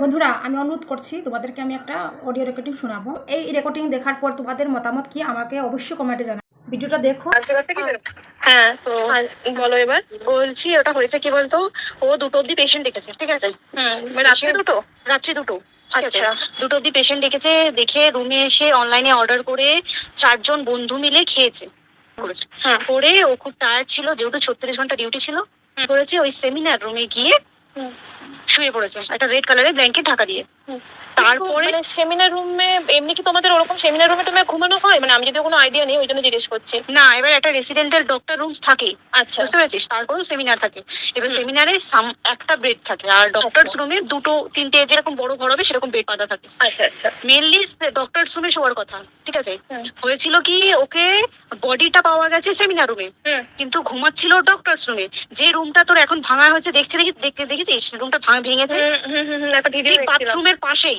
বন্ধুরা আমি অনুরোধ করছি তোমাদেরকে আমি একটা অডিও রেকর্ডিং শোনাবো। এই রেকর্ডিং দেখার পর তোমাদের মতামত কি আমাকে অবশ্যই কমেন্টে জানাও। ভিডিওটা দেখো। হ্যাঁ তো বলো এবার। বলছি ওটা হয়েছে কি বলতো? ও দুটো অব্দি পেশেন্ট ডেকেছে ঠিক আছে? রাত্রি দুটো? রাত্রি দুটো আচ্ছা। দুটো অব্দি পেশেন্ট ডেকেছে দেখে রুমে এসে অনলাইনে অর্ডার করে চারজন বন্ধু মিলে খেয়েছে। করেছে করে ও খুব টায়ার্ড ছিল যেহেতু ছত্রিশ ঘণ্টা ডিউটি ছিল করেছে ওই সেমিনার রুমে গিয়ে শুয়ে পড়েছে একটা রেড কালারের ব্ল্যাঙ্কেট ঢাকা দিয়ে। তারপরে মানে সেমিনার রুমে এমনি কি তোমাদের ওরকম সেমিনার রুমে টুমে ঘুমানো হয়? মানে আমি যদি কোনো আইডিয়া নেই ওই জন্য জিজ্ঞেস করছি। না এবার একটা রেসিডেন্টাল ডক্টর রুমস থাকে। আচ্ছা। বুঝতে পেরেছিস? তারপরেও সেমিনার থাকে। এবার। সেমিনারে একটা বেড থাকে। আর ডক্টরস রুমে দুটো তিনটে যেরকম বড় ঘর হবে সেরকম বেড পাতা থাকে। আচ্ছা আচ্ছা। মেনলি ডক্টরস রুমে শোয়ার কথা ঠিক আছে? হয়েছিল কি ওকে বডিটা পাওয়া গেছে সেমিনার রুমে। কিন্তু ঘুমাচ্ছিল ডক্টরস রুমে যে রুমটা তোর এখন ভাঙা হয়েছে দেখছি দেখি দেখতে দেখেছিস? রুমটা ভাঙা ভেঙেছে? বাথরুমের পাশেই।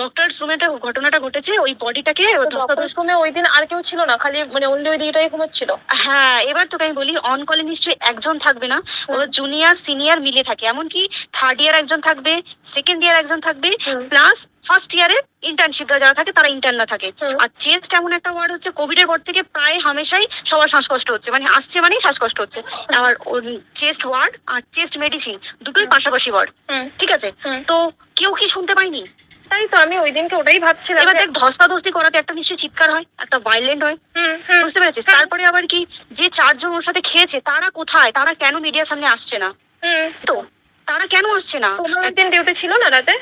ডক্টরস রুমেটা ঘটনাটা ঘটেছে ওই বডিটাকে রুমে ওই দিন আর কেউ ছিল না খালি মানে অনলি ওই দিকটাই ঘুমাচ্ছিল। হ্যাঁ এবার তোকে আমি বলি অন কলে নিশ্চয়ই একজন থাকবে না ওর জুনিয়র সিনিয়র মিলে থাকে। এমনকি থার্ড ইয়ার একজন থাকবে সেকেন্ড ইয়ার একজন থাকবে প্লাস ফার্স্ট ইয়ারে ইন্টার্নশিপরা যারা থাকে তারা ইন্টার্নরা থাকে। আর চেস্ট এমন একটা ওয়ার্ড হচ্ছে কোভিড এর পর থেকে প্রায় হামেশাই সবার শ্বাসকষ্ট হচ্ছে মানে আসছে মানেই শ্বাসকষ্ট হচ্ছে। আর চেস্ট ওয়ার্ড আর চেস্ট মেডিসিন দুটোই পাশাপাশি ওয়ার্ড ঠিক আছে? তো কেউ কি শুনতে পায়নি? তাই তো আমি ওই দিনকে ওটাই ভাবছিলাম এবার দেখ ধস্তা ধস্তি করাতে একটা নিশ্চয়ই চিৎকার হয় একটা ভাইলেন্ট হয়। বুঝতে পেরেছিস? তারপরে আবার কি যে চারজন ওর সাথে খেয়েছে তারা কোথায়? তারা কেন মিডিয়ার সামনে আসছে না? তো তারা কেন আসছে না? তোমার ওই দিন ডিউটি ছিল না রাতে?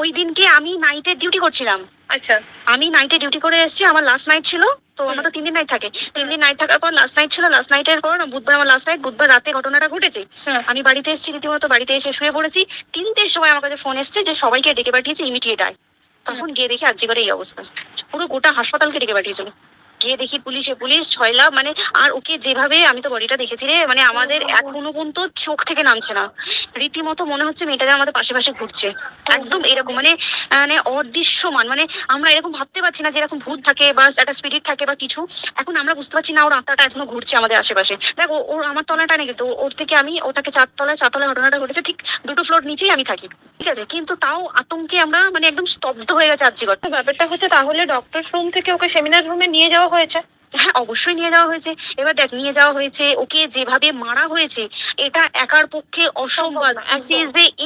ওই দিনকে আমি নাইটের ডিউটি করছিলাম। আচ্ছা। আমি নাইটে ডিউটি করে এসেছি আমার লাস্ট নাইট ছিল তো আমার তো তিন দিন নাইট থাকে। তিন দিন নাইট থাকার পর লাস্ট নাইট ছিল লাস্ট নাইটের পর বুধবার আমার লাস্ট নাইট বুধবার রাতে ঘটনাটা ঘটেছে। আমি বাড়িতে এসেছি রীতিমতো বাড়িতে এসে শুয়ে পড়েছি। তিনটের সময় আমার কাছে ফোন এসছে যে সবাইকে ডেকে পাঠিয়েছে ইমিডিয়েট আয়। তখন গিয়ে দেখি আজকে করে এই অবস্থা। পুরো গোটা হাসপাতালকে ডেকে পাঠিয়েছিল। গিয়ে দেখি পুলিশে পুলিশ ছয়লা মানে আর ওকে যেভাবে আমি তো বডিটা দেখেছি রে মানে আমাদের এখনও পর্যন্ত চোখ থেকে নামছে না। রীতিমতো মনে হচ্ছে মেয়েটা যেন আমাদের পাশে পাশে ঘুরছে। একদম এরকম মানে মানে অদৃশ্যমান মানে আমরা এরকম ভাবতে পারছি না যে এরকম ভূত থাকে বা একটা স্পিরিট থাকে বা কিছু। এখন আমরা বুঝতে পারছি না ওর আত্মাটা এখনও ঘুরছে আমাদের আশেপাশে। দেখো ওর আমার তলাটা নেই কিন্তু ওর থেকে আমি ওটাকে চারতলায় চারতলায় ঘটনাটা ঘটেছে ঠিক দুটো ফ্লোর নিচেই আমি থাকি। ঠিক আছে কিন্তু তাও আতঙ্কে আমরা মানে একদম স্তব্ধ হয়ে গেছে আর জিগত ব্যাপারটা হচ্ছে তাহলে ডক্টর রুম থেকে ওকে সেমিনার রুমে নিয়ে যাওয়া হয়েছে? হ্যাঁ অবশ্যই নিয়ে যাওয়া হয়েছে। এবার দেখ নিয়ে যাওয়া হয়েছে ওকে যেভাবে মারা হয়েছে এটা একার পক্ষে অসম্ভব।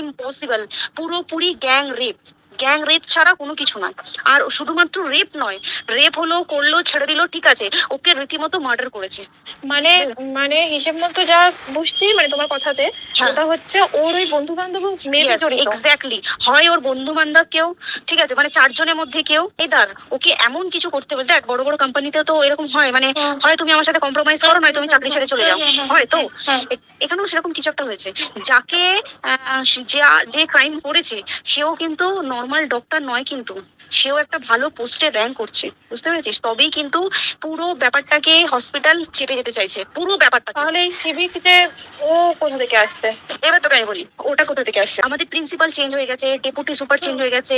ইম্পসিবল পুরোপুরি গ্যাং রেপ গ্যাং রেপ ছাড়া কোনো কিছু নয় আর শুধুমাত্র রেপ নয় রেপ হলো করল ছেড়ে দিলো ঠিক আছে ওকে রীতিমতো মার্ডার করেছে। মানে মানে হিসেব মতো যা বুঝছি মানে তোমার কথাতে হ্যাঁ। ওটা হচ্ছে ওর ওই বন্ধু বান্ধব জড়িত। এক্স্যাক্টলি হয় ওর বন্ধু বান্ধব কেউ ঠিক আছে মানে চারজনের মধ্যে কেউ। এদার ওকে এমন কিছু করতে বলতে দেখ বড় বড় কোম্পানিতে তো এরকম হয় মানে হয়। তুমি আমার সাথে কম্প্রোমাইজ করো নয় তুমি চাকরি ছেড়ে চলে যাও। হুম, হয় তো? এখানেও সেরকম কিছু একটা হয়েছে। যাকে যা- যে ক্রাইম করেছে সেও কিন্তু নর্মাল ডক্টর নয় কিন্তু। সেও একটা ভালো পোস্টে র্যাঙ্ক করছে বুঝতে পেরেছিস? তবেই কিন্তু পুরো ব্যাপারটাকে হসপিটাল চেপে যেতে চাইছে পুরো ব্যাপারটা তাহলে এই সিভিক যে ও কোথা থেকে আসছে? এবার তোকে আমি বলি ওটা কোথা থেকে আসছে? আমাদের প্রিন্সিপাল চেঞ্জ হয়ে গেছে ডেপুটি সুপার চেঞ্জ হয়ে গেছে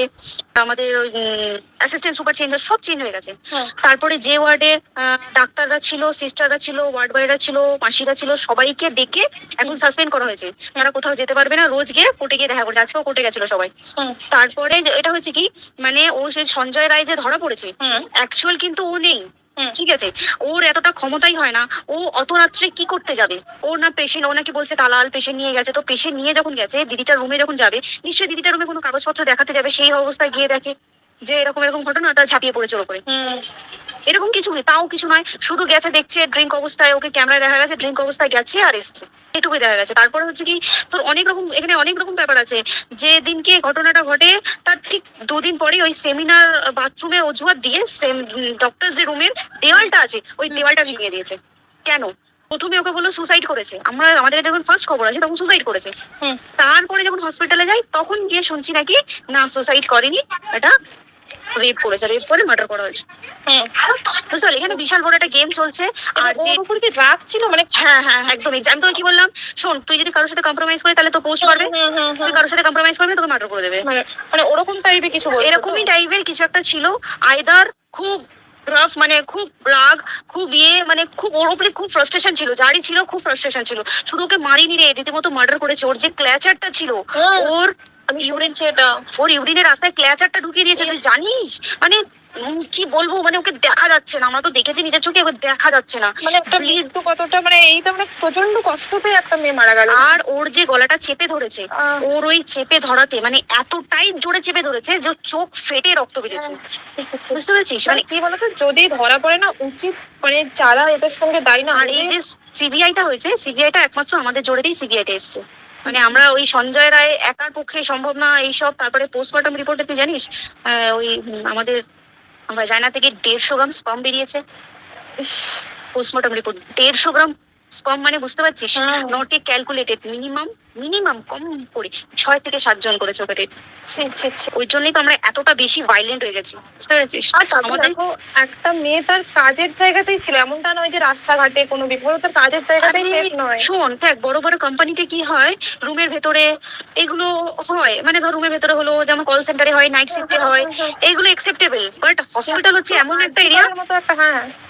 আমাদের অ্যাসিস্ট্যান্ট সুপার চেঞ্জ সব চেঞ্জ হয়ে গেছে। তারপরে যে ওয়ার্ডে ডাক্তাররা ছিল সিস্টাররা ছিল ওয়ার্ড বয়রা ছিল মাসিরা ছিল সবাইকে ডেকে এখন সাসপেন্ড করা হয়েছে। তারা কোথাও যেতে পারবে না রোজ গিয়ে কোর্টে গিয়ে দেখা করছে। আজকেও কোর্টে গেছিল সবাই। তারপরে এটা হচ্ছে কি মানে ও সে সঞ্জয় রায় যে ধরা পড়েছে অ্যাকচুয়াল কিন্তু ও নেই। ঠিক আছে? ওর এতটা ক্ষমতাই হয় না। ও অত রাত্রে কি করতে যাবে? ওর না পেশেন্ট ও নাকি বলছে তালাল পেশেন্ট নিয়ে গেছে। তো পেশেন্ট নিয়ে যখন গেছে দিদিটার রুমে যখন যাবে নিশ্চয়ই দিদিটার রুমে কোনো কাগজপত্র দেখাতে যাবে সেই অবস্থায় গিয়ে দেখে যে এরকম এরকম ঘটনা তা ঝাঁপিয়ে পড়েছে হুম। এরকম কিছু নেই তাও কিছু নয়। শুধু গেছে দেখছে ড্রিঙ্ক অবস্থায় ওকে ক্যামেরায় দেখা গেছে ড্রিঙ্ক অবস্থায় গেছে আর এসছে। এটুকুই দেখা গেছে। তারপরে হচ্ছে কি তোর অনেক রকম এখানে অনেক রকম ব্যাপার আছে। যে দিনকে ঘটনাটা ঘটে তার ঠিক দুদিন পরে ওই সেমিনার বাথরুমের অজুহাত দিয়ে ডক্টর যে রুমের দেওয়ালটা আছে ওই দেওয়ালটা ভেঙে দিয়েছে। কেন? প্রথমে ওকে বলল সুসাইড করেছে। আমরা আমাদের যখন ফার্স্ট খবর আছে তখন সুসাইড করেছে। তারপরে যখন হসপিটালে যাই তখন গিয়ে শুনছি নাকি না সুসাইড করেনি এটা রেপ করেছে রেপ করে মার্ডার করা হয়েছে। বুঝতে পারলি? এখানে বিশাল বড় একটা গেম চলছে। আর আর যে কি রাগ ছিল? মানে হ্যাঁ হ্যাঁ একদম আমি তোকে কি বললাম? শোন তুই যদি কারোর সাথে কম্প্রোমাইজ করি তাহলে তো পোস্ট করবে। তুই কারোর সাথে কম্প্রোমাইজ করবি তোকে মার্ডার করে দেবে। মানে মানে ওরকম টাইপের কিছু এরকমই টাইপের কিছু একটা ছিল। আইদার খুব রাফ মানে খুব রাগ খুব ইয়ে মানে খুব ওর উপরে খুব ফ্রাস্ট্রেশন ছিল। যারই ছিল খুব ফ্রাস্ট্রেশন ছিল। শুধু ওকে মারিনি রে রীতিমতো মার্ডার করেছে। ওর যে ক্ল্যাচারটা ছিল ওর আমি ওর ইউরিনের রাস্তায় ক্ল্যাচারটা ঢুকিয়ে দিয়েছে তুই জানিস? মানে কি বলব মানে ওকে দেখা যাচ্ছে না আমরা তো দেখেছি নিজের চোখে ওকে দেখা যাচ্ছে না। মানে একটা মৃত্যু কতটা মানে এই তো মানে প্রচণ্ড কষ্ট পেয়ে একটা মেয়ে মারা গেল। আর ওর যে গলাটা চেপে ধরেছে ওর ওই চেপে ধরাতে মানে এতটাই জোরে চেপে ধরেছে যে চোখ ফেটে রক্ত বেরিয়েছে। ছি। বুঝতে পেরেছিস? মানে মানে কি বলতো যদি ধরা পড়ে না উচিত মানে যারা এদের সঙ্গে দায়ী না আর এই যে সিবিআইটা হয়েছে সিবিআইটা একমাত্র আমাদের জোরেতেই সিবিআইটা এসছে। মানে আমরা ওই সঞ্জয় রায় একার পক্ষে সম্ভব না এইসব তারপরে পোস্টমর্টম রিপোর্টে তুই জানিস আহ, ওই আমাদের জায়না থেকে দেড়শো গ্রাম স্পাম বেরিয়েছে। পোস্টমর্টম রিপোর্ট দেড়শো গ্রাম স্পাম মানে বুঝতে পারছিস? হ্যাঁ। Not a calculated minimum minimum কম করে ছয় থেকে সাতজন ছি, ছি। ওই জন্যই তো আমরা এতটা বেশি ভাইলেন্ট হয়ে গেছি বুঝতে পেরেছিস? একটা মেয়ে তার কাজের জায়গাতেই ছিল এমনটা নয় যে রাস্তাঘাটে কোনো বিপদ তার কাজের জায়গাতেই নয়। শোন দেখ বড় বড় কোম্পানিতে কি হয় রুমের ভেতরে এগুলো হয় মানে ধর রুমের ভেতরে হলো যেমন কল সেন্টারে হয় নাইট শিফটে হয় এইগুলো একসেপ্টেবল বাট হসপিটাল হচ্ছে এমন একটা এরিয়া মতো একটা হ্যাঁ।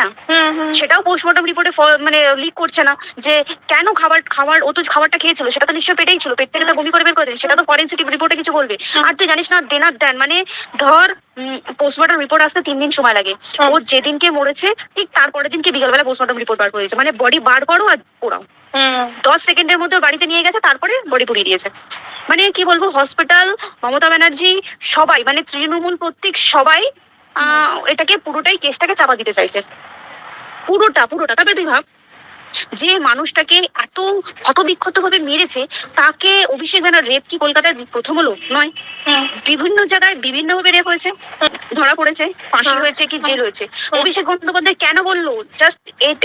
না। সেটাও পোস্টমর্টম রিপোর্টে মানে লিক করছে না যে কেন খাবার খাবার ও তো খাবারটা খেয়েছিল সেটা তো নিশ্চয়ই পেটেই ছিল পেট থেকে তো বমি করে বের করে সেটা তো ফরেন্সিক রিপোর্টে কিছু বলবে। আর তুই জানিস না দেনার দেন মানে ধর পোস্টমর্টম রিপোর্ট আসতে তিন দিন সময় লাগে। ও যেদিনকে মরেছে ঠিক তারপরের দিনকে বিকালবেলা পোস্টমর্টম রিপোর্ট বার করে দিয়েছে মানে বডি বার করো আর পোড়াও। দশ সেকেন্ডের মধ্যে বাড়িতে নিয়ে গেছে তারপরে বডি পুড়িয়ে দিয়েছে। মানে কি বলব হসপিটাল মমতা ব্যানার্জি সবাই মানে তৃণমূল প্রত্যেক সবাই এটাকে পুরোটাই কেসটাকে চাপা দিতে চাইছে। পুরোটা পুরোটা। তবে তুই ভাব যে মানুষটাকে এত ক্ষতবিক্ষত ভাবে মেরেছে তাকে অভিষেক ব্যানার রেপ কি কলকাতায় প্রথম হলো নয়। বিভিন্ন জায়গায় বিভিন্ন ভাবে রেপ হয়েছে। ধরা পড়েছে ফাঁসি হ্যাঁ। হয়েছে কি জেল হয়েছে। অভিষেক বন্দ্যোপাধ্যায় কেন বলল? জাস্ট এট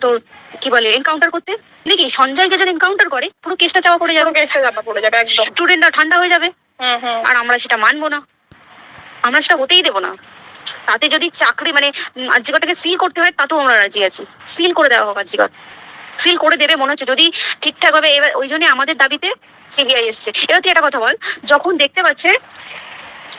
তোর কি বলে এনকাউন্টার করতে? নাকি সঞ্জয়কে যদি এনকাউন্টার করে পুরো কেসটা চাওয়া পড়ে যাবে। কেসটা চাপা পড়ে যাবে একদম। স্টুডেন্টরা ঠান্ডা হয়ে যাবে। আর আমরা সেটা মানবো না। আমরা সেটা হতেই দেবো না। তাতে যদি চাকরি মানে আর্যিকরটাকে সিল করতে হয়, তাতেও আমরা রাজি আছি। সিল করে দেওয়া হোক আর্যিকর সিল করে দেবে মনে হচ্ছে। যদি ঠিকঠাক ভাবে এবার ওই জন্য আমাদের দাবিতে সিবিআই এসছে। এবার তুই একটা কথা বল। যখন দেখতে পাচ্ছে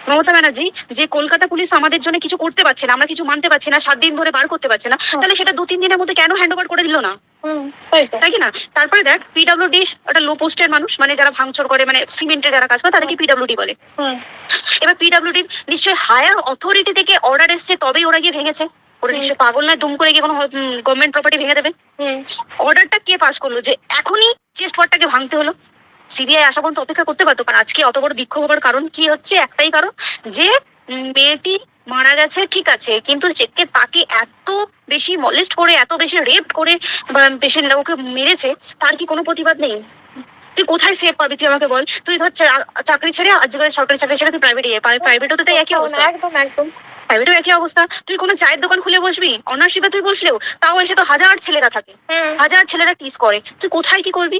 মমতা ব্যানার্জি যে কলকাতা পুলিশ আমাদের জন্য কিছু করতে পারছে না আমরা কিছু মানতে পারছি না সাত দিন ধরে বার করতে পারছে না তাহলে সেটা দু তিন দিনের মধ্যে কেন হ্যান্ড ওভার করে দিল না? তাই। কি না? তারপরে দেখ পিডব্লিউডি একটা লো পোস্টের মানুষ মানে যারা ভাঙচুর করে মানে সিমেন্টের যারা কাজ করে তাদেরকে পিডব্লিউডি বলে। এবার পিডব্লিউডি নিশ্চয়ই হায়ার অথরিটি থেকে অর্ডার এসছে তবেই ওরা গিয়ে ভেঙেছে। ওরা নিশ্চয়ই পাগল নয় দুম করে গিয়ে কোনো গভর্নমেন্ট প্রপার্টি ভেঙে দেবে। অর্ডারটা কে পাস করল? যে এখনই চেস্ট ভাঙতে হলো। সিবিআই আসা পর্যন্ত অপেক্ষা করতে পারতো কারণ আজকে অত বড় বিক্ষোভ হবার কারণ কি হচ্ছে? একটাই কারণ যে মেয়েটি মারা গেছে ঠিক আছে কিন্তু যে তাকে এত বেশি মলেস্ট করে এত বেশি রেপ করে পেশেন্ট ওকে মেরেছে তার কি কোনো প্রতিবাদ নেই? তুই কোথায় সেভ পাবি তুই আমাকে বল। তুই ধর চাকরি ছেড়ে আজকে সরকারি চাকরি ছেড়ে তুই প্রাইভেটে প্রাইভেটও তো তাই একই অবস্থা। একদম একদম। প্রাইভেটও একই অবস্থা। তুই কোনো চায়ের দোকান খুলে বসবি? অনার্সিপে তুই বসলেও তাও এসে তো হাজার ছেলেরা থাকে। হাজার ছেলেরা টিস করে। তুই কোথায় কি করবি?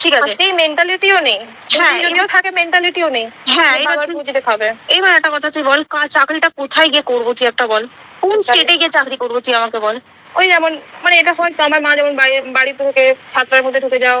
ঠিক আছে। সেই মেন্টালিটিও নেই। হ্যাঁ, যদিও থাকে মেন্টালিটিও নেই হ্যাঁ এবার বাবার তুই- এবার একটা কথা তুই বল চাকরিটা কোথায় গিয়ে করব তুই একটা বল? কোন স্টেটে গিয়ে চাকরি করব তুই আমাকে বল? ওই যেমন মানে এটা হয়তো আমার মা যেমন বাড়ি বাড়ি থেকে সাতটার মধ্যে ঢুকে যাও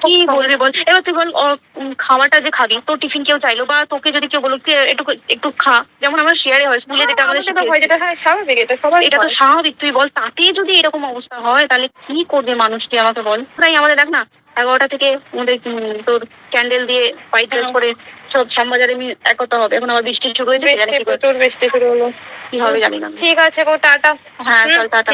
কি বলবি বল? এবার তুই বল খাওয়াটা যে খাবি তোর টিফিন কেউ চাইলো বা তোকে যদি কেউ বলো একটু একটু খা। যেমন আমার শেয়ারে হয় স্কুলে যেটা আমাদের তো হয় যেটা স্বাভাবিক এটা সবাই এটা তো স্বাভাবিক তুই বল তাতে যদি এরকম অবস্থা হয় তাহলে কি করবে মানুষটি আমাকে বল? তাই আমাদের দেখ না এগারোটা থেকে আমাদের তোর ক্যান্ডেল দিয়ে হোয়াইট ড্রেস হ্যাঁ। পরে সব শ্যামবাজারে একতা হবে। এখন আবার বৃষ্টি শুরু হয়েছে করে- প্রচুর বৃষ্টি শুরু হলো। কি হবে জানি না। ঠিক আছে গো টাটা। হ্যাঁ চল টাটা।